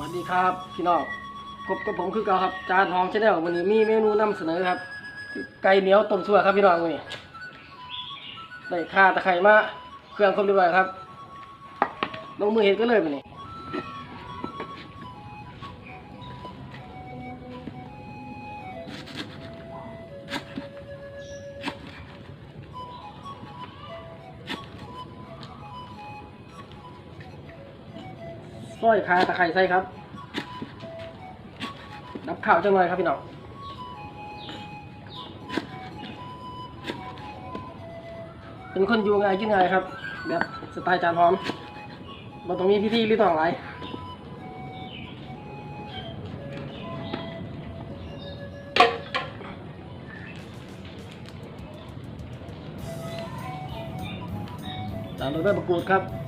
วัสดีครับ พี่น้องพบกับผมคือเก่าครับ จานหอมชาแนลวันนี้มีเมนูนำเสนอครับ ไก่เหนียวต้มซั่วครับพี่น้องวันนี้ได้ข่าตะไคร้มาเครื่องครบเรียบร้อยครับลงมือเห็ดก็เลยวันนี้ ซอยข่าตะไคร้ใส่ครับดับข้าวจังเลยครับพี่น้องเป็นคนอยู่ง่ายกินง่ายครับ แบบสไตล์จานหอมมันตรงนี้พี่ๆหรือต้องไรตามด้วยใบมะกรูดครับ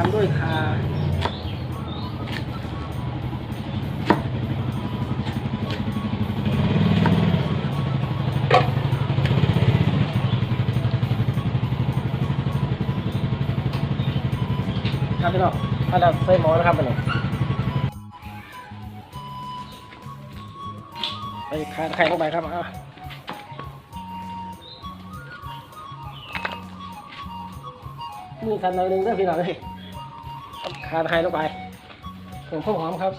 ามด้วยคาครับพี่น้องถ้าเราใส่หมอนะครับพี่น้องไปคาตะไคร้ลงไปครับอะมือสั่นหน่อยนึงเด้อพี่น้องเลย เอาคาตะไคร้ลงไปเพิ่มความหอมครับ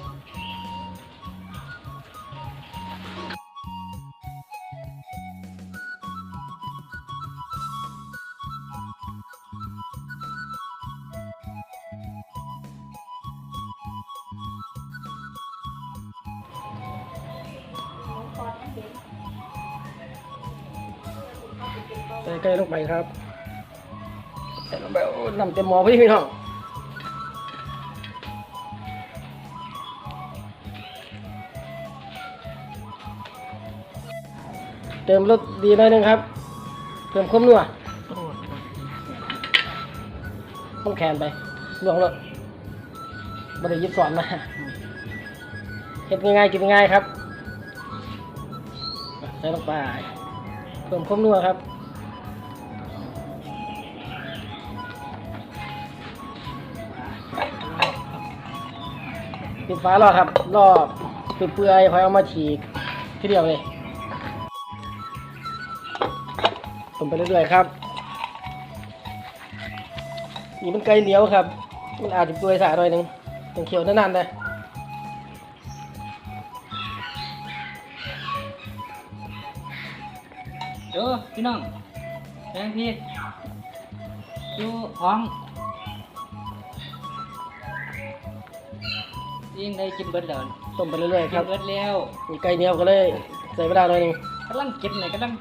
ใส่ไก่ลงไปครับใส่ลงไปโอ้นำเต็มหม้อพี่พี่น้อง เติมรสดีหน่อยหนึงครับเพิ่มความนัวต้องแขนไปลวงรสบริยิบสอนมาเฮ็ดง่ายๆกินง่ายครับใส่ลงไปเพิ่มความนัวครับปิดฝารอครับ รอบเปื่อยๆพอยเอามาฉีกทีเดียวเลย มไปเรื่อยๆครับ นี่มันไก่เหนียวครับ มันอาจจะเปื่อยสายหน่อยหนึงต้องเคี่ยวนานๆเลยเด้อพี่น้องแพงพี่อยู่ห้องยิ่งได้กินเบิดแล้วต้มไปเรื่อยๆคกิรันบเบิดแล้วมีไก่เหนียวก็เลยใส่เวลาหน่อยหนึงกำลังกินเนี่ยกำลัง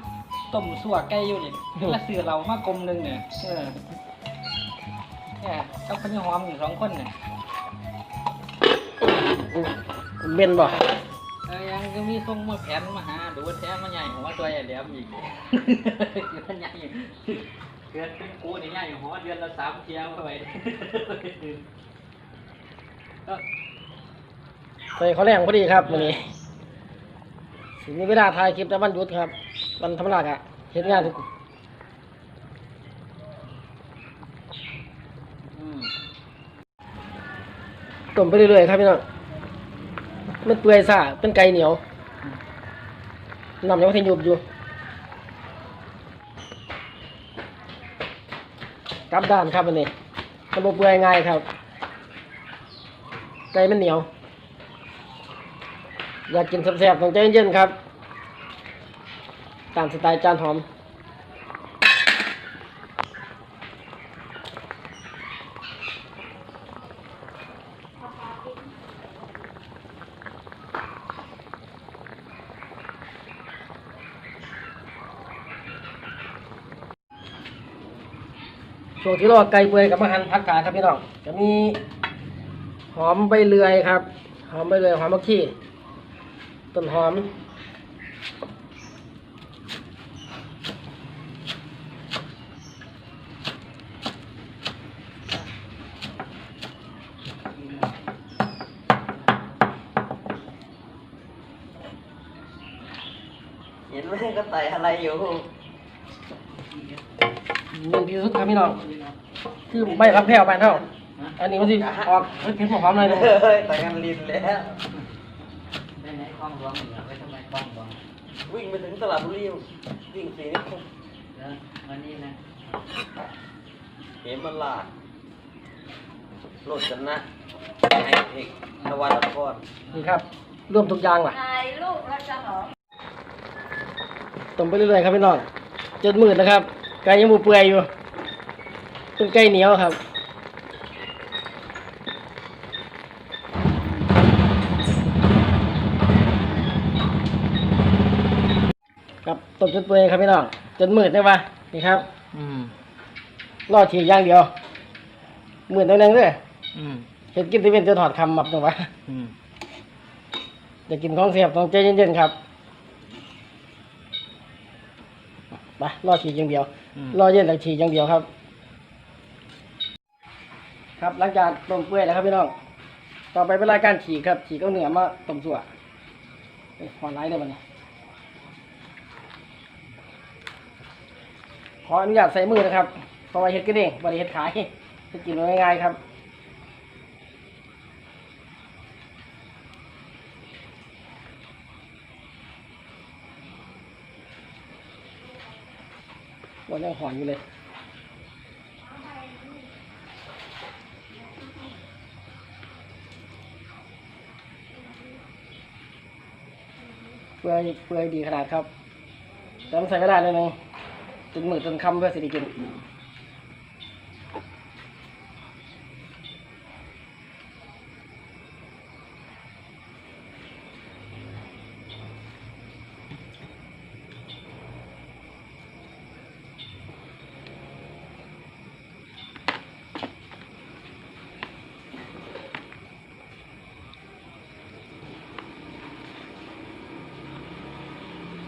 ต้มสั่วไก่อยู่นี่กำลังซื้อเรามากลมหนึงเนี่ยเออเนี่ยกับพญหอมอยู่สองคนเนี่ยเบนบ่เออยังก็มีส่งมาแผนมาหาดูว่าแท้มันใหญ่หัวตัวใหญ่แหลมอีกเดือนใหญ่เดือนเป็นกูนี่ใหญ่หัวเดือนละสามเที่ยวเข้าไปก็ใส่ข้าวแรงพอดีครับวันนี้สิ มีเวลาถ่ายคลิปแต่วันหยุดครับ วันธรรมดาอะเฮ็ดงานทุกอืมต้มไปเรื่อยๆครับพี่น้อง มันเปื่อยซ่าเป็นไก่เหนียวน้ำยังไม่ทันยุบอยู่กลับด้านครับวันนี้มันบ่เปื่อยง่ายครับ ไก่มันเหนียว อยากกินแซ่บๆต้องใจเย็นๆครับ ตามสไตล์จานหอม ช่วงที่รอไก่เปื่อยกับมาหั่นผักกาดครับพี่น้องจะมีหอมใบเลื่อยครับ หอมใบเลื่อยหอมมะขี้ ต้นหอมเห็นไหมก็ใส่อะไรอยู่หนึ่งที่สุดครับพี่น้องคือไม่รับแพ้วไปเท่าอันนี้มันสิออกเผ็ดหอมเลยนะใส่กันลินแล้ว คล้องหลวงเหนือไปทำไมคล้องหลวงวิ่งไปถึงสระบุรีวิ่งสีนิคมเดี๋ยววันนี้นะเห็นมันลาดโลดกันนะไฮเทคตะวันนครนี่ครับรวมทุกอย่างล่ะถ่ายรูปแล้วจะหอมต้มไปเรื่อยๆครับพี่น้องจนมืดนะครับไก่ยังมูเปื่อยอยู่เป็นไก่เหนียวครับ ครับต้มจนเปื่อยครับพี่น้องจนมืดได้ปะนี่ครับ อืมรอทีอย่างเดียวมืดตัวหนึงเด้ออืมเห็ดกินที่เป็นจะถอดคำมับตรงวะอืมจะกินของเสียบต้องใจเย็นๆครับไปรอทีอย่างเดียวอืมรอเย็นแต่ทีอย่างเดียวครับ ครับหลังจากต้มเปื่อยแล้วครับพี่น้องต่อไปเป็นรายการฉีกครับฉีกเอาเนื้อมาต้มสั่วเอ้ยหอนไร้เลยมันข ออนุญาตใส่มือนะครับเพราะว่าเฮ็ดกันเองบริเฮ็ดขายจะกินง่ายๆครับวันยังหอนอยู่เลยเปื่อยเปื่อยดีขนาดครับแต่ต้องใส่เวลาหน่อยหนึง จนมือจนคำเพื่อสิได้กิน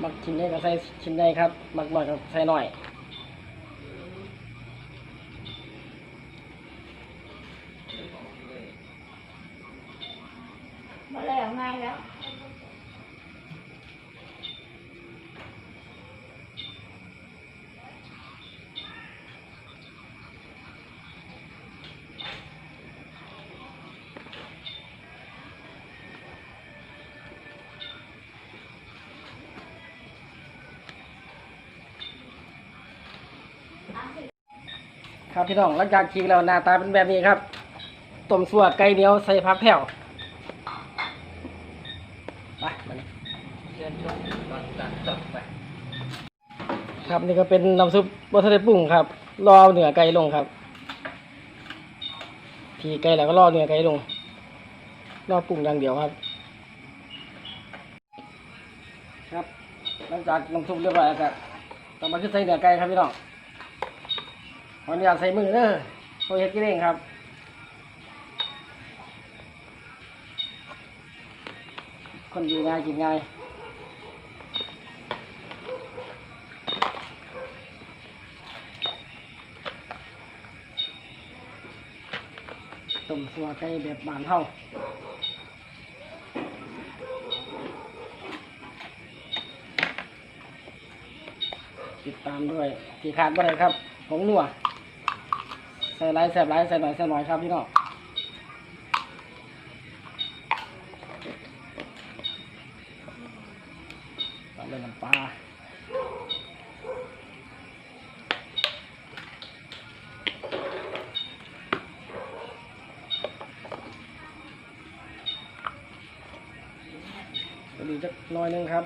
มักชิ้นใดก็ใส่ชิ้นใหญ่ครับ มักน้อยก็ใส่น้อยมาแล้วง่ายแล้ว ครับพี่น้องหลังจากฉีกแล้วหน้าตาเป็นแบบนี้ครับต้มสั่วไก่เหนียวใส่ผักแผ่วไปมานี่เชิญชวนตอนตัดจบไปครับนี่ก็เป็นน้ำซุปบัทะเดปรุงครับรอเนื้อไก่ลงครับทีไก่แล้วก็รอเนื้อไก่ลงรอปรุงอย่างเดียวครับ ครับหลังจากน้ำซุปเรียบร้อยแล้วก็ต่อมาคือใส่เนื้อไก่ครับพี่น้อง ขออนุญาตใส่มือเด้อโซเฮ็ดกินเองครับคนอยู่ง่ายกินง่ายต้มสัวไก่แบบบานเฮาติดตามด้วยที่ขาดบ่ได้ครับผงนัว ส่หลายแสบหลายใส่หน่อยใส่หน่อยครับพี่น้องตามด้วยน้ำปลาดีจักน้อยนึงครับ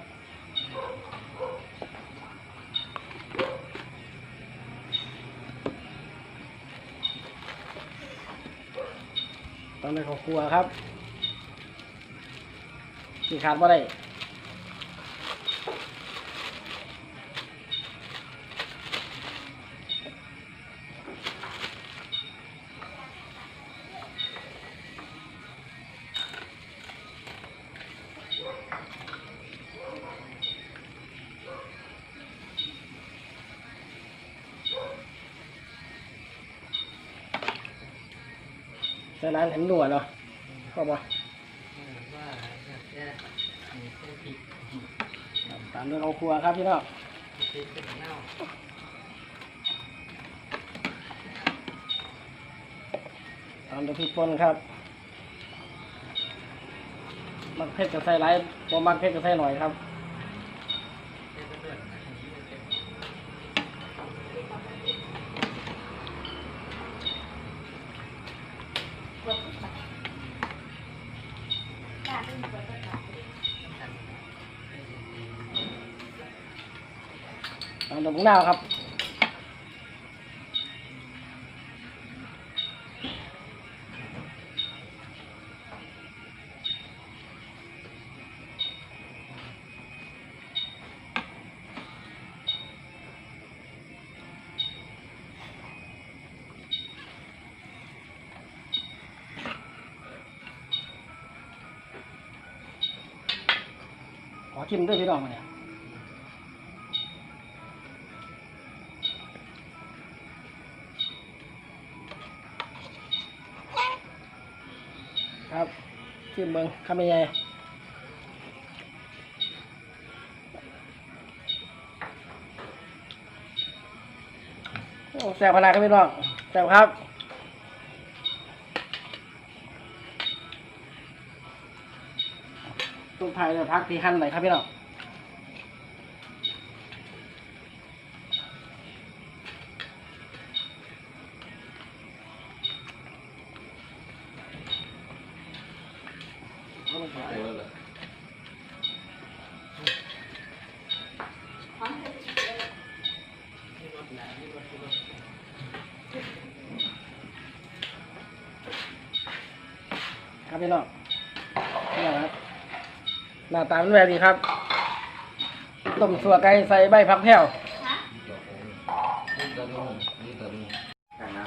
ต้องในของครัวครับ ที่ขาดว่าได้ ใส่ร้านเห็นหนวดเนาะก็บ่ว่าตามด้วยเอาครัวครับพี่น้องตามด้วยพริกป่นครับมักเผ็ดกับใส่หลายบ่มักเผ็ดกับใส่หน่อยครับ ตามด้วยมะนาวครับ ขอชิมด้วยพี่น้องเนี่ยครับชิมเบิงคำยังไงแซ่บขนาดครับพี่น้องแซ่บครับ ไทยเลยพักที่หั่นไหนอยครับพี่น้องครับพี่น้อง หน้าตาเป็นแบบนี้ครับ ต้มสัวไก่ใส่ใบผักแพรว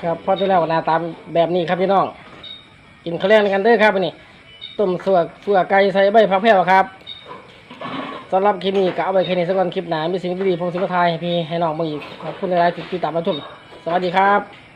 ครับพอจะแล้วหน้าตาแบบนี้ครับพี่น้อง กินข้าวแรงกันเด้อครับอันนี้ต้มสัวสัวไก่ใส่ใบผักแพรวครับสำหรับคลิปนี้ก็เอาไปแค่นี้สักวันคลิปหน้ามีสิ่งดีๆพงศิลปไทยให้พี่ให้น้องมาอีกขอบคุณหลายๆที่ติดตามรับชมสวัสดีครับ